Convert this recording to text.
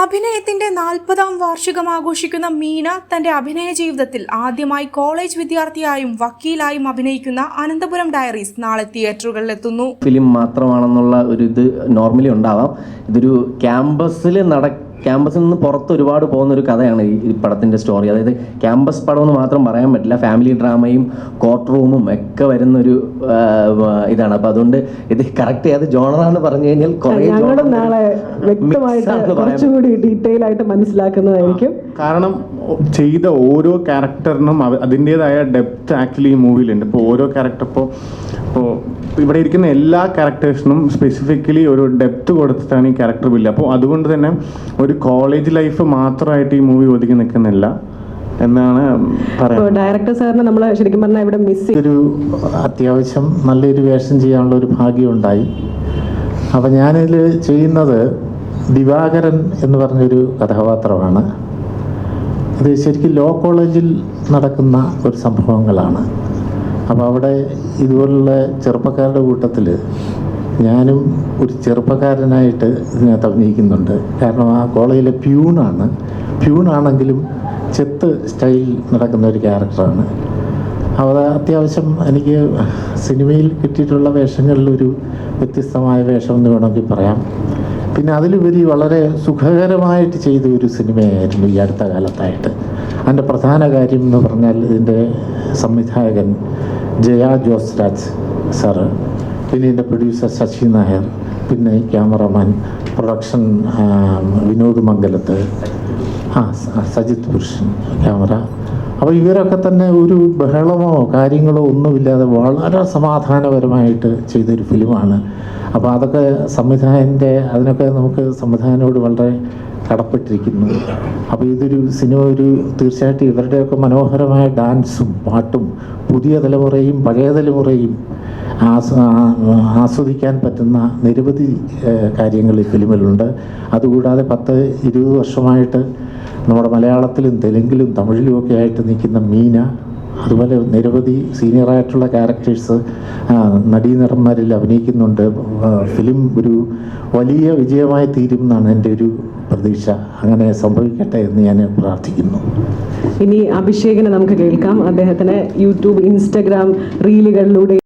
അഭിനയത്തിന്റെ നാൽപ്പതാം വാർഷികം ആഘോഷിക്കുന്ന മീന തന്റെ അഭിനയ ജീവിതത്തിൽ ആദ്യമായി കോളേജ് വിദ്യാർത്ഥിയായും വക്കീലായും അഭിനയിക്കുന്ന അനന്തപുരം ഡയറീസ് നാളെ തിയേറ്ററുകളിൽ എത്തുന്നു ഫിലിം മാത്രമാണെന്നുള്ള ഒരു ഇത് നോർമലി ഉണ്ടാവാം. ഇതൊരു ക്യാമ്പസിൽ നട ക്യാമ്പസിൽ നിന്ന് പുറത്ത് ഒരുപാട് പോകുന്ന ഒരു കഥയാണ് ഈ പടത്തിന്റെ സ്റ്റോറി അതായത് ക്യാമ്പസ് പടം എന്ന് മാത്രം പറയാൻ പറ്റില്ല ഫാമിലി ഡ്രാമയും കോർട്ട് റൂമും ഒക്കെ വരുന്നൊരു ഇതാണ്. അപ്പോൾ അതുകൊണ്ട് ഇത് കറക്റ്റ് ഏത് ജോണറാന്ന് പറഞ്ഞു കഴിഞ്ഞാൽ കുറേ നാളെ വ്യക്തമായിട്ട് കുറച്ചുകൂടി ഡീറ്റെയിൽ ആയിട്ട് മനസ്സിലാക്കുന്നതായിരിക്കും. കാരണം ചെയ്ത ഓരോ ക്യാരക്ടറിനും അതിന്റെതായ ഡെപ്ത് ആക്ച്വലി ഈ മൂവിയിലുണ്ട് ഇപ്പോൾ ഓരോ ക്യാരക്ടർ ഇപ്പോൾ ഇപ്പോൾ ഇവിടെ ഇരിക്കുന്ന എല്ലാ ക്യാരക്ടേഴ്സിനും സ്പെസിഫിക്കലി ഒരു ഡെപ്ത് കൊടുത്തിട്ടാണ് ഈ ക്യാരക്ടർ ബില്ല് അപ്പോൾ അതുകൊണ്ട് തന്നെ ഒരു കോളേജ് ലൈഫ് മാത്രമായിട്ട് ഈ മൂവി ഒതുക്കി നിൽക്കുന്നില്ല എന്നാണ് പറയുന്നത് ഡയറക്ടർ സാറിന് നമ്മൾ ശരിക്കും പറഞ്ഞാൽ ഇവിടെ മിസ് ഒരു അത്യാവശ്യം നല്ലൊരു വേഷം ചെയ്യാനുള്ള ഒരു ഭാഗ്യം ഉണ്ടായി അപ്പം ഞാനിതിൽ ചെയ്യുന്നത് ദിവാകരൻ എന്ന് പറഞ്ഞൊരു കഥാപാത്രമാണ്. അത് ശരിക്കും ലോ കോളേജിൽ നടക്കുന്ന ഒരു സംഭവങ്ങളാണ്. അപ്പോൾ അവിടെ ഇതുപോലുള്ള ചെറുപ്പക്കാരുടെ കൂട്ടത്തിൽ ഞാനും ഒരു ചെറുപ്പക്കാരനായിട്ട് ഇതിനകത്ത് അഭിനയിക്കുന്നുണ്ട്. കാരണം ആ കോളേജിലെ പ്യൂണാണ്. പ്യൂണാണെങ്കിലും ചെത്ത് സ്റ്റൈൽ നടക്കുന്ന ഒരു ക്യാരക്ടറാണ്. അപ്പോൾ അത് അത്യാവശ്യം എനിക്ക് സിനിമയിൽ കിട്ടിയിട്ടുള്ള വേഷങ്ങളിലൊരു വ്യത്യസ്തമായ വേഷം എന്ന് വേണമെങ്കിൽ പറയാം. പിന്നെ അതിലുപരി വളരെ സുഖകരമായിട്ട് ചെയ്ത ഒരു സിനിമയായിരുന്നു ഈ അടുത്ത കാലത്തായിട്ട്. അതിന്റെ പ്രധാന കാര്യം എന്ന് പറഞ്ഞാൽ ഇതിന്റെ സംവിധായകൻ ജയ ജോസ് രാജ് സാറ് പിന്നെ എന്റെ പ്രൊഡ്യൂസർ ശശി നായർ പിന്നെ ക്യാമറമാൻ പ്രൊഡക്ഷൻ വിനോദ് മംഗലത്ത് ആ സജിത് പുരുഷൻ ക്യാമറ. അപ്പോൾ ഇവരൊക്കെ തന്നെ ഒരു ബഹളമോ കാര്യങ്ങളോ ഒന്നുമില്ലാതെ വളരെ സമാധാനപരമായിട്ട് ചെയ്തൊരു ഫിലിമാണ്. അപ്പോൾ അതൊക്കെ സംവിധായകന്റെ അതിനൊക്കെ നമുക്ക് സംവിധായകനോട് വളരെ കടപ്പെട്ടിരിക്കുന്നു. അപ്പോൾ ഇതൊരു സിനിമ ഒരു തീർച്ചയായിട്ടും ഇവരുടെയൊക്കെ മനോഹരമായ ഡാൻസും പാട്ടും പുതിയ തലമുറയും പഴയ തലമുറയും ആസ്വദിക്കാൻ പറ്റുന്ന നിരവധി കാര്യങ്ങൾ ഈ ഫിലിമിലുണ്ട്. അതുകൂടാതെ പത്ത് ഇരുപത് വർഷമായിട്ട് നമ്മുടെ മലയാളത്തിലും തെലുങ്കിലും തമിഴിലും ഒക്കെ ആയിട്ട് നിൽക്കുന്ന മീന അതുപോലെ നിരവധി സീനിയറായിട്ടുള്ള ക്യാരക്ടേഴ്സ് നടീനടന്മാരിൽ അഭിനയിക്കുന്നുണ്ട്. ഫിലിം ഒരു വലിയ വിജയമായി തീരും എന്നാണ് എന്റെ ഒരു പ്രതീക്ഷ. അങ്ങനെ സംഭവിക്കട്ടെ എന്ന് ഞാൻ പ്രാർത്ഥിക്കുന്നു. ഇനി അഭിഷേകിനെ നമുക്ക് കേൾക്കാം. അദ്ദേഹത്തിന് യൂട്യൂബ് ഇൻസ്റ്റഗ്രാം റീലുകളിലൂടെ